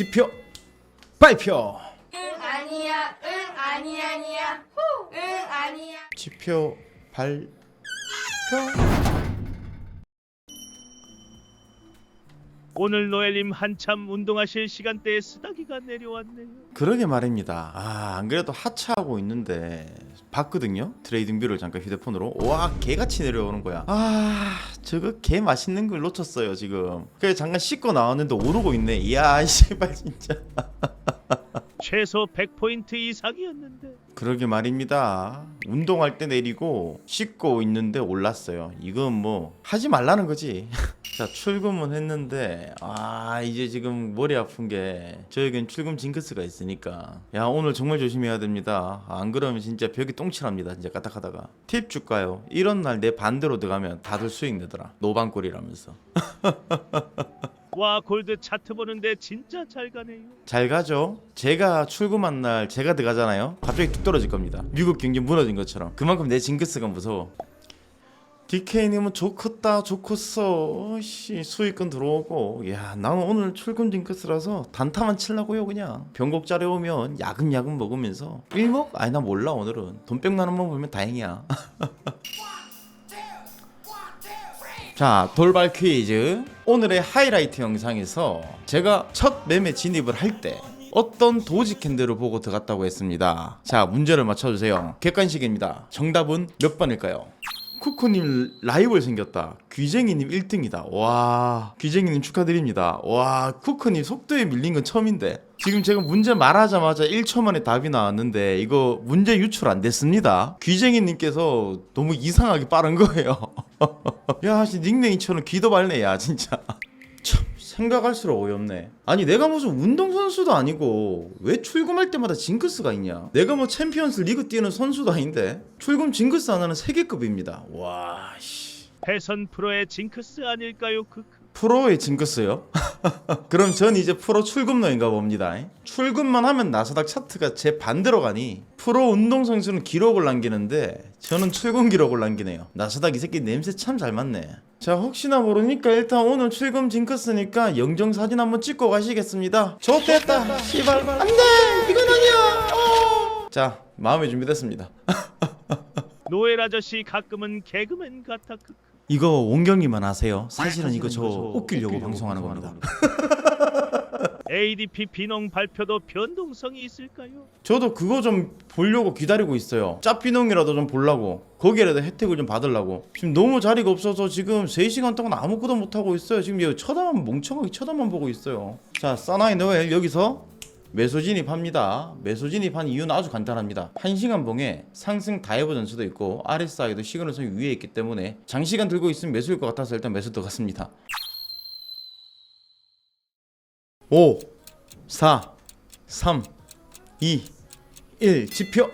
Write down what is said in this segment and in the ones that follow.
지표 발표. 응 아니야 응 아니 아니야. 후 응 아니야. 지표 발표 오늘 노엘님 한참 운동하실 시간대에 쓰다기가 내려왔네요. 그러게 말입니다. 아, 안 그래도 하차하고 있는데 봤거든요. 트레이딩 뷰를 잠깐 휴대폰으로. 와, 개같이 내려오는 거야. 아, 저거 개 맛있는 걸 놓쳤어요, 지금. 그래 잠깐 씻고 나왔는데 오르고 있네. 이야, 씨발 진짜. 최소 100포인트 이상이었는데 그러게 말입니다. 운동할 때 내리고 씻고 있는데 올랐어요. 이건 뭐 하지 말라는 거지. 자 출금은 했는데 아 이제 지금 머리 아픈 게 저에겐 출금 징크스가 있으니까 야 오늘 정말 조심해야 됩니다. 안 그러면 진짜 벽이 똥칠합니다. 진짜 까딱하다가 팁 줄까요? 이런 날 내 반대로 들어가면 다들 수익 내더라. 노방골이라면서 와 골드 차트 보는데 진짜 잘 가네요. 잘 가죠. 제가 출금한 날 제가 들어가잖아요. 갑자기 뚝 떨어질 겁니다. 미국 경기 무너진 것처럼. 그만큼 내 징크스가 무서워. DK님은 좋겠다 좋겠어 씨 수익금 들어오고 야 나는 오늘 출금 징크스라서 단타만 칠라고요 그냥 변곡 자리 오면 야금야금 먹으면서 일목? 아니 나 몰라 오늘은 돈 백만 원만 벌면 다행이야 자 돌발 퀴즈 오늘의 하이라이트 영상에서 제가 첫 매매 진입을 할 때 어떤 도지 캔들을 보고 들어갔다고 했습니다 자 문제를 맞춰주세요 객관식입니다 정답은 몇 번일까요? 쿠쿠님 라이벌 생겼다. 귀쟁이님 1등이다. 와, 귀쟁이님 축하드립니다. 와, 쿠쿠님 속도에 밀린 건 처음인데. 지금 제가 문제 말하자마자 1초 만에 답이 나왔는데 이거 문제 유출 안 됐습니다. 귀쟁이님께서 너무 이상하게 빠른 거예요. 야, 씨 닉네임처럼 귀도 밝네야 진짜. 참 생각할수록 어이없네. 아니 내가 무슨 운동선수도 아니고 왜 출금할 때마다 징크스가 있냐? 내가 뭐 챔피언스 리그 뛰는 선수도 아닌데 출금 징크스 하나는 세계급입니다. 와 씨. 패선 프로의 징크스 아닐까요? 그 프로의 징크스요? 그럼 전 이제 프로 출금러인가 봅니다. 출금만 하면 나사닥 차트가 제 반대로 가니 프로 운동선수는 기록을 남기는데 저는 출금 기록을 남기네요. 나사닥 이 새끼 냄새 참 잘 맞네. 자 혹시나 모르니까 일단 오늘 출금 징크스니까 영정 사진 한번 찍고 가시겠습니다. 좋됐다. 씨발 안돼 이건 아니야. 어. 자 마음의 준비됐습니다. 노엘 아저씨 가끔은 개그맨 같아. 그 이거 원경이만 아세요. 사실은 이거 저 웃기려고 방송하는 겁니다. ADP 비농 발표도 변동성이 있을까요? 저도 그거 좀 보려고 기다리고 있어요. 짭비농이라도 좀 보려고. 거기에라도 혜택을 좀 받으려고. 지금 너무 자리가 없어서 지금 3시간 동안 아무것도 못하고 있어요. 지금 여기 쳐다만 멍청하게 쳐다만 보고 있어요. 자, 사나이 노엘 여기서 매수 진입합니다. 매수 진입한 이유는 아주 간단합니다. 1시간 봉에 상승 다이버 전수도 있고 RSI도 시그널선이 위에 있기 때문에 장시간 들고 있으면 매수일 것 같아서 일단 매수 들어갔습니다. 5 4 3 2 1 지표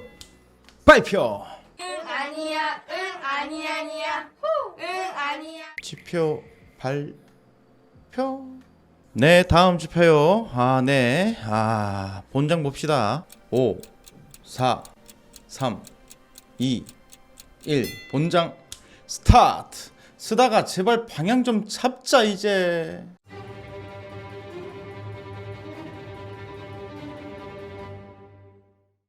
발표 응 아니야 응 아니 아니야 후 응 아니야 지표 발표 네 다음 지표요. 아 네 아 본장 봅시다. 5 4 3 2 1 본장 스타트. 쓰다가 제발 방향 좀 잡자 이제.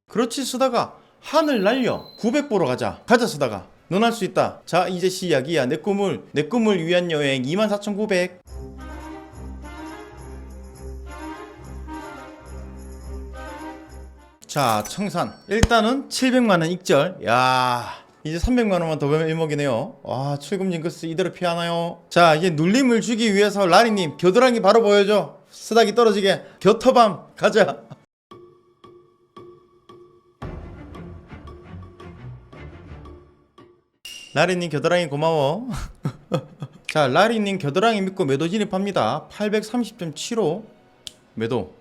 그렇지 쓰다가. 하늘 날려. 900 보러 가자. 가자 쓰다가. 넌 할 수 있다. 자 이제 시작이야. 내 꿈을 내 꿈을 위한 여행. 24,900 자 청산. 일단은 700만원 익절. 야 이제 300만원만 더 벌면 일목이네요. 와 출금 징크스 이대로 피하나요? 자 이제 눌림을 주기 위해서 라리님 겨드랑이 바로 보여줘. 쓰다기 떨어지게. 겨터밤 가자. 라리님 겨드랑이 고마워. 자, 라리님 겨드랑이 믿고 매도 진입합니다. 830.75 매도.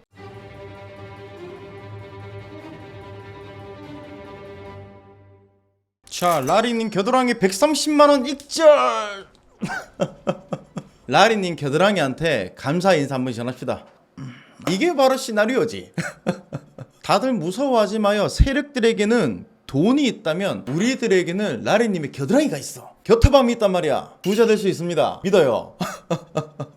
자, 라리님 겨드랑이 130만원 익절! 라리님 겨드랑이한테 감사 인사 한번 전합시다. 이게 바로 시나리오지. 다들 무서워하지 마요. 세력들에게는 돈이 있다면 우리들에게는 라리님의 겨드랑이가 있어. 겨터밤이 있단 말이야. 부자 될 수 있습니다. 믿어요.